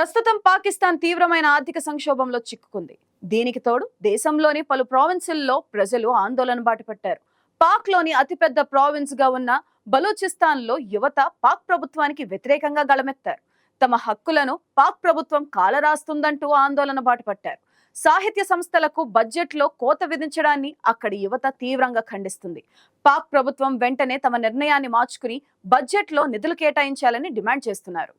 ప్రస్తుతం పాకిస్తాన్ తీవ్రమైన ఆర్థిక సంక్షోభంలో చిక్కుకుంది. దీనికి తోడు దేశంలోని పలు ప్రావిన్సుల్లో ప్రజలు ఆందోళన బాటపట్టారు. పాక్లోని అతిపెద్ద ప్రావిన్స్గా ఉన్న బలూచిస్తాన్లో యువత పాక్ ప్రభుత్వానికి వ్యతిరేకంగా గళమెత్తారు. తమ హక్కులను పాక్ ప్రభుత్వం కాలరాస్తుందంటూ ఆందోళన బాటపట్టారు. సాహిత్య సంస్థలకు బడ్జెట్లో కోత విధించడాన్ని అక్కడి యువత తీవ్రంగా ఖండిస్తుంది. పాక్ ప్రభుత్వం వెంటనే తమ నిర్ణయాన్ని మార్చుకుని బడ్జెట్లో నిధులు కేటాయించాలని డిమాండ్ చేస్తున్నారు.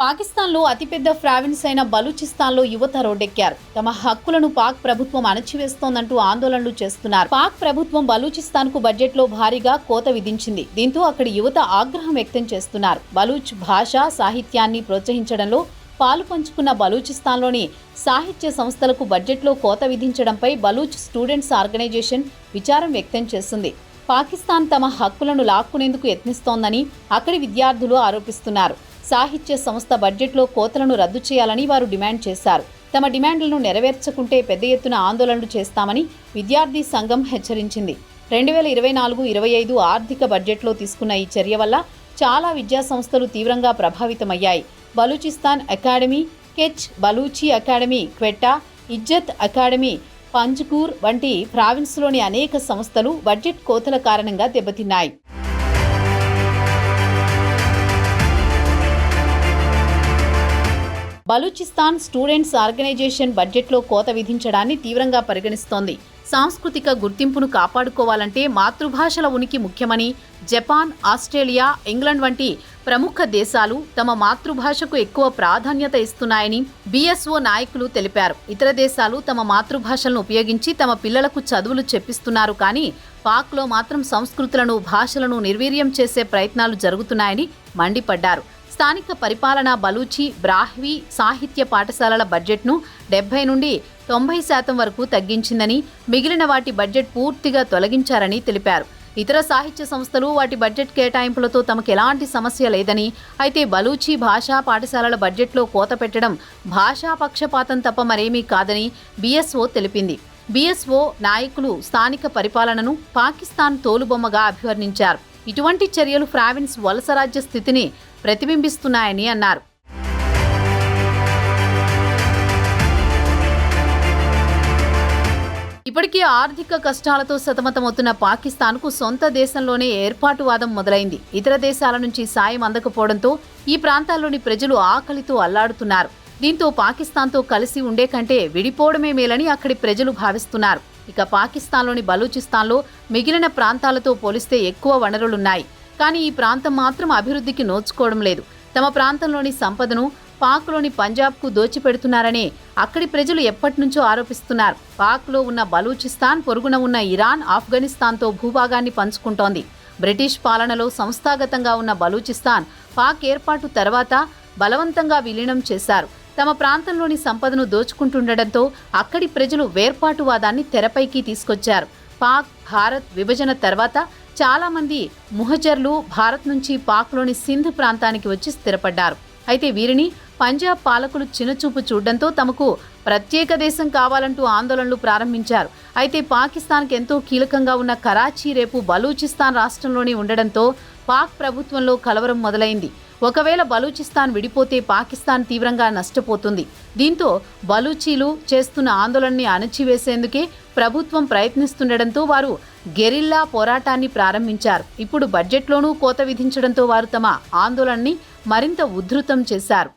పాకిస్తాన్లో అతిపెద్ద ప్రావిన్స్ అయిన బలూచిస్తాన్లో యువత రోడ్డెక్కారు. తమ హక్కులను పాక్ ప్రభుత్వం అణచివేస్తోందంటూ ఆందోళనలు చేస్తున్నారు. పాక్ ప్రభుత్వం బలూచిస్తాన్కు బడ్జెట్లో భారీగా కోత విధించింది. దీంతో అక్కడి యువత ఆగ్రహం వ్యక్తం చేస్తున్నారు. బలూచ్ భాష సాహిత్యాన్ని ప్రోత్సహించడంలో పాలు పంచుకున్న బలూచిస్తాన్లోని సాహిత్య సంస్థలకు బడ్జెట్లో కోత విధించడంపై బలూచ్ స్టూడెంట్స్ ఆర్గనైజేషన్ విచారం వ్యక్తం చేస్తుంది. పాకిస్తాన్ తమ హక్కులను లాక్కునేందుకు యత్నిస్తోందని అక్కడి విద్యార్థులు ఆరోపిస్తున్నారు. సాహిత్య సంస్థ బడ్జెట్లో కోతలను రద్దు చేయాలని వారు డిమాండ్ చేశారు. తమ డిమాండ్లను నెరవేర్చకుంటే పెద్ద ఎత్తున ఆందోళనలు చేస్తామని విద్యార్థి సంఘం హెచ్చరించింది. రెండు వేల ఇరవై నాలుగు ఇరవై ఐదు ఆర్థిక బడ్జెట్లో తీసుకున్న ఈ చర్య వల్ల చాలా విద్యా సంస్థలు తీవ్రంగా ప్రభావితమయ్యాయి. Balochistan academy Kech Balochi academy Quetta Izzat academy Panjgur వంటి ప్రావిన్స్లోని అనేక సంస్థలు బడ్జెట్ కోతల కారణంగా దెబ్బతిన్నాయి. బలూచిస్తాన్ స్టూడెంట్స్ ఆర్గనైజేషన్ బడ్జెట్లో కోత విధించడాన్ని తీవ్రంగా పరిగణిస్తోంది. సాంస్కృతిక గుర్తింపును కాపాడుకోవాలంటే మాతృభాషల ఉనికి ముఖ్యమని జపాన్ ఆస్ట్రేలియా ఇంగ్లాండ్ వంటి ప్రముఖ దేశాలు తమ మాతృభాషకు ఎక్కువ ప్రాధాన్యత ఇస్తున్నాయని బీఎస్ఓ నాయకులు తెలిపారు. ఇతర దేశాలు తమ మాతృభాషలను ఉపయోగించి తమ పిల్లలకు చదువులు చెప్పిస్తున్నారు కానీ పాక్లో మాత్రం సంస్కృతులను భాషలను నిర్వీర్యం చేసే ప్రయత్నాలు జరుగుతున్నాయని మండిపడ్డారు. స్థానిక పరిపాలన బలూచి బ్రాహ్వీ సాహిత్య పాఠశాలల బడ్జెట్ను డెబ్బై నుండి తొంభై శాతం వరకు తగ్గించిందని మిగిలిన వాటి బడ్జెట్ పూర్తిగా తొలగించారని తెలిపారు. ఇతర సాహిత్య సంస్థలు వాటి బడ్జెట్ కేటాయింపులతో తమకు ఎలాంటి సమస్య లేదని అయితే బలూచి భాషా పాఠశాలల బడ్జెట్లో కోత పెట్టడం భాషా పక్షపాతం తప్ప మరేమీ కాదని బీఎస్ఓ తెలిపింది. బీఎస్ఓ నాయకులు స్థానిక పరిపాలనను పాకిస్తాన్ తోలుబొమ్మగా అభివర్ణించారు. ఇటువంటి చర్యలు ప్రావిన్స్ వలసరాజ్య స్థితిని ప్రతిబింబిస్తున్నాయని అన్నారు. ఇప్పటికే ఆర్థిక కష్టాలతో సతమతమవుతున్న పాకిస్తాన్కు సొంత దేశంలోనే ఏర్పాటువాదం మొదలైంది. ఇతర దేశాల నుంచి సాయం అందకపోవడంతో ఈ ప్రాంతాల్లోని ప్రజలు ఆకలితో అల్లాడుతున్నారు. దీంతో పాకిస్తాన్తో కలిసి ఉండే కంటే విడిపోవడమే మేలని అక్కడి ప్రజలు భావిస్తున్నారు. ఇక పాకిస్తాన్లోని బలూచిస్తాన్లో మిగిలిన ప్రాంతాలతో పోలిస్తే ఎక్కువ వనరులున్నాయి. కానీ ఈ ప్రాంతం మాత్రం అభివృద్ధికి నోచుకోవడం లేదు. తమ ప్రాంతంలోని సంపదను పాక్లోని పంజాబ్కు దోచిపెడుతున్నారని అక్కడి ప్రజలు ఎప్పటినుంచో ఆరోపిస్తున్నారు. పాక్లో ఉన్న బలూచిస్తాన్ పొరుగున ఉన్న ఇరాన్ ఆఫ్ఘనిస్తాన్తో భూభాగాన్ని పంచుకుంటోంది. బ్రిటిష్ పాలనలో సంస్థాగతంగా ఉన్న బలూచిస్తాన్ పాక్ ఏర్పాటు తర్వాత బలవంతంగా విలీనం చేశారు. తమ ప్రాంతంలోని సంపదను దోచుకుంటుండటంతో అక్కడి ప్రజలు వేర్పాటువాదాన్ని తెరపైకి తీసుకొచ్చారు. పాక్ భారత్ విభజన తర్వాత చాలామంది ముహజర్లు భారత్ నుంచి పాక్లోని సింధ్ ప్రాంతానికి వచ్చి స్థిరపడ్డారు. అయితే వీరిని పంజాబ్ పాలకులు చిన్నచూపు చూడడంతో తమకు ప్రత్యేక దేశం కావాలంటూ ఆందోళనలు ప్రారంభించారు. అయితే పాకిస్తాన్కి ఎంతో కీలకంగా ఉన్న కరాచీ రేపు బలూచిస్తాన్ రాష్ట్రంలోనే ఉండడంతో పాక్ ప్రభుత్వంలో కలవరం మొదలైంది. ఒకవేళ బలూచిస్తాన్ విడిపోతే పాకిస్తాన్ తీవ్రంగా నష్టపోతుంది. దీంతో బలూచీలు చేస్తున్న ఆందోళనని అణచివేసేందుకే ప్రభుత్వం ప్రయత్నిస్తుండటంతో వారు గెరిల్లా పోరాటాన్ని ప్రారంభించారు. ఇప్పుడు బడ్జెట్లోనూ కోత విధించడంతో వారు తమ ఆందోళనని మరింత ఉధృతం చేశారు.